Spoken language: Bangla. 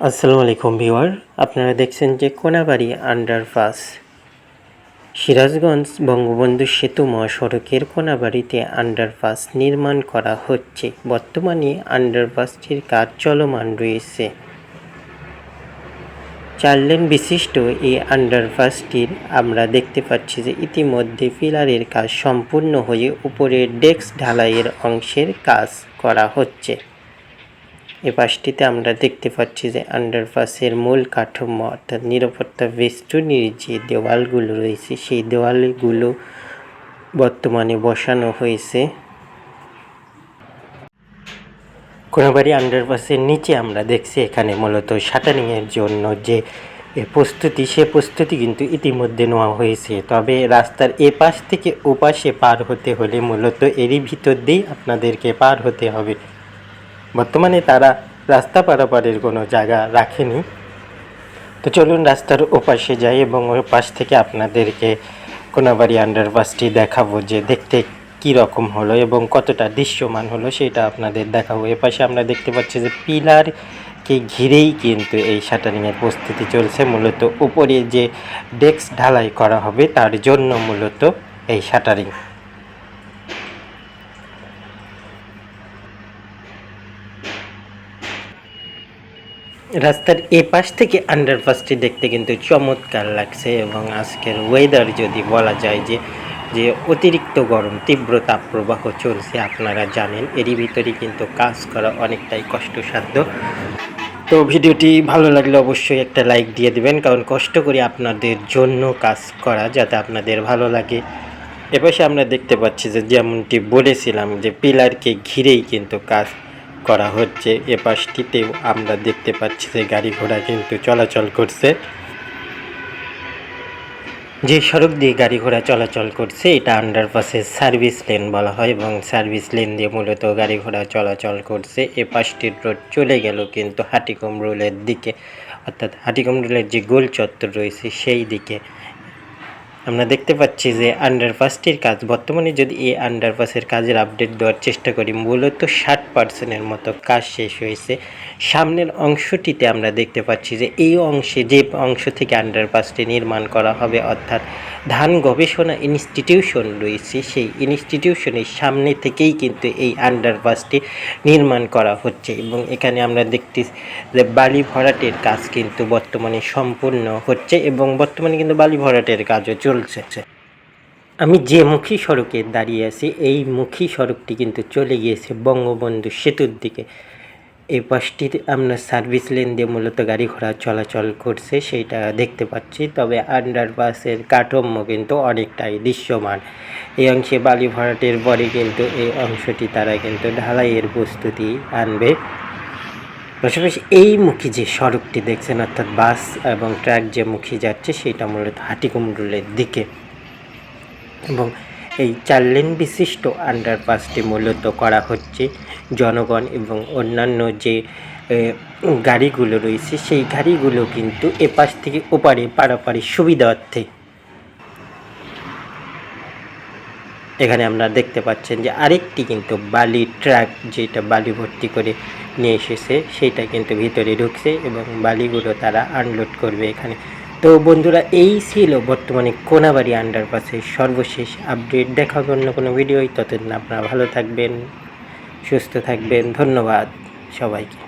আসসালামু আলাইকুম ভিউয়ার, আপনারা দেখছেন যে কোনাবাড়ি আন্ডারপাস। সিরাজগঞ্জ বঙ্গবন্ধু সেতু মহাসড়কের কোনাবাড়িতে আন্ডারপাস নির্মাণ করা হচ্ছে। বর্তমানে আন্ডারপাসটির কাজ চলমান রয়েছে। চার লেন বিশিষ্ট এই আন্ডারপাসটির আমরা দেখতে পাচ্ছি যে ইতিমধ্যে পিলারের কাজ সম্পূর্ণ হয়ে উপরের ডেস্ক ঢালাইয়ের অংশের কাজ করা হচ্ছে। পাশটিতে আমরা দেখতে পাচ্ছি যে আন্ডারপাসের মূল কাঠামো অর্থাৎ নিরাপত্তা বেষ্টনীর যে দেওয়ালগুলো রয়েছে, সেই দেওয়ালগুলো বর্তমানে বসানো হয়েছে। কোনাবাড়ি আন্ডারপাসের নিচে আমরা দেখছি এখানে মূলত শাটারিংয়ের জন্য যে প্রস্তুতি, সে প্রস্তুতি কিন্তু ইতিমধ্যে নেওয়া হয়েছে। তবে রাস্তার এ পাশ থেকে ওপাশে পার হতে হলে মূলত এরই ভিতর দিয়েই আপনাদেরকে পার হতে হবে। বর্তমানে তারা রাস্তা পারাপারের কোনো জায়গা রাখেনি। তো চলুন রাস্তার ওপাশে যাই এবং ওই পাশ থেকে আপনাদেরকে কোনাবাড়ি আন্ডারপাসটি দেখাবো যে দেখতে কী রকম হলো এবং কতটা দৃশ্যমান হলো সেটা আপনাদের দেখাবো। এ পাশে আমরা দেখতে পাচ্ছি যে পিলারকে ঘিরেই কিন্তু এই শাটারিংয়ের প্রস্তুতি চলছে। মূলত উপরে যে ডেস্ক ঢালাই করা হবে তার জন্য মূলত এই শাটারিং। রাস্তার এ পাশ থেকে আন্ডারপাসটি দেখতে কিন্তু চমৎকার লাগছে এবং আজকের ওয়েদার যদি বলা যায় যে যে অতিরিক্ত গরম, তীব্র তাপপ্রবাহ চলছে আপনারা জানেন, এরই ভিতরে কিন্তু কাজ করা অনেকটাই কষ্টসাধ্য। তো ভিডিওটি ভালো লাগলে অবশ্যই একটা লাইক দিয়ে দিবেন, কারণ কষ্ট করে আপনাদের জন্য কাজ করা যাতে আপনাদের ভালো লাগে। এপাশে আমরা দেখতে পাচ্ছি যে, যেমনটি বলেছিলাম যে, পিলারকে ঘিরেই কিন্তু কাজ করা হচ্ছে। এ পাশটিতেও আমরা দেখতে পাচ্ছি যে গাড়ি ঘোড়া কিন্তু চলাচল করছে। যে সড়ক দিয়ে গাড়ি ঘোড়া চলাচল করছে, এটা আন্ডারপাসের সার্ভিস লেন বলা হয় এবং সার্ভিস লেন দিয়ে মূলত গাড়ি ঘোড়া চলাচল করছে। এ পাশটির রোড চলে গেল কিন্তু হাটিকম রোলের দিকে। অর্থাৎ হাটিকম রোলের যে গোল চত্বর রয়েছে, সেই দিকে আমরা দেখতে পাচ্ছি যে আন্ডারপাসটির কাজ, বর্তমানে যদি এই আন্ডারপাসের কাজের আপডেট দেওয়ার চেষ্টা করি, মূলত ষাট পার্সেন্টের মতো কাজ শেষ হয়েছে। সামনের অংশটিতে আমরা দেখতে পাচ্ছি যে এই অংশে, যে অংশ থেকে আন্ডারপাসটি নির্মাণ করা হবে, অর্থাৎ ধান গবেষণা ইনস্টিটিউশন রয়েছে, সেই ইনস্টিটিউশনের সামনে থেকেই কিন্তু এই আন্ডারপাসটি নির্মাণ করা হচ্ছে এবং এখানে আমরা দেখতে যে বালি ভরাটের কাজ কিন্তু বর্তমানে সম্পূর্ণ হচ্ছে এবং বর্তমানে কিন্তু বালি ভরাটের কাজও আমি যে মুখী সড়কে দাঁড়িয়ে আছি, এই মুখী সড়কটি কিন্তু চলে গিয়েছে বঙ্গবন্ধু সেতুর দিকে। এই পাশটিতে আমরা সার্ভিস লেন দিয়ে মূলত গাড়ি ঘোড়া চলাচল করছে, সেইটা দেখতে পাচ্ছি। তবে আন্ডারপাসের কাঠামো কিন্তু অনেকটাই দৃশ্যমান। এই অংশে বালি ভরাটের পরে কিন্তু, এই অংশটি তারা কিন্তু ঢালাইয়ের প্রস্তুতি আনবে। পাশাপাশি এই মুখী যে সড়কটি দেখছেন, অর্থাৎ বাস এবং ট্রাক যে মুখী যাচ্ছে, সেটা মূলত হাটিকুমরুলের দিকে। এবং এই চার লেন বিশিষ্ট আন্ডারপাসটি মূলত করা হচ্ছে জনগণ এবং অন্যান্য যে গাড়িগুলো রয়েছে, সেই গাড়িগুলো কিন্তু এপাশ থেকে ওপারে পারাপারি সুবিধার্থে এখানে আমরা দেখতে পাচ্ছেন যে আরেকটি কিন্তু বালি ট্রাক যেটা বালি ভর্তি করে নিয়ে এসেছে, সেটা কিন্তু ভিতরে ঢুকছে এবং বালিগুলো তারা আনলোড করবে এখানে। তো বন্ধুরা, এই ছিল বর্তমানে কোনাবাড়ি আন্ডারপাসের সর্বশেষ আপডেট দেখা হবে অন্য কোনো ভিডিওই ততদিন আপনারা ভালো থাকবেন, সুস্থ থাকবেন। ধন্যবাদ সবাইকে।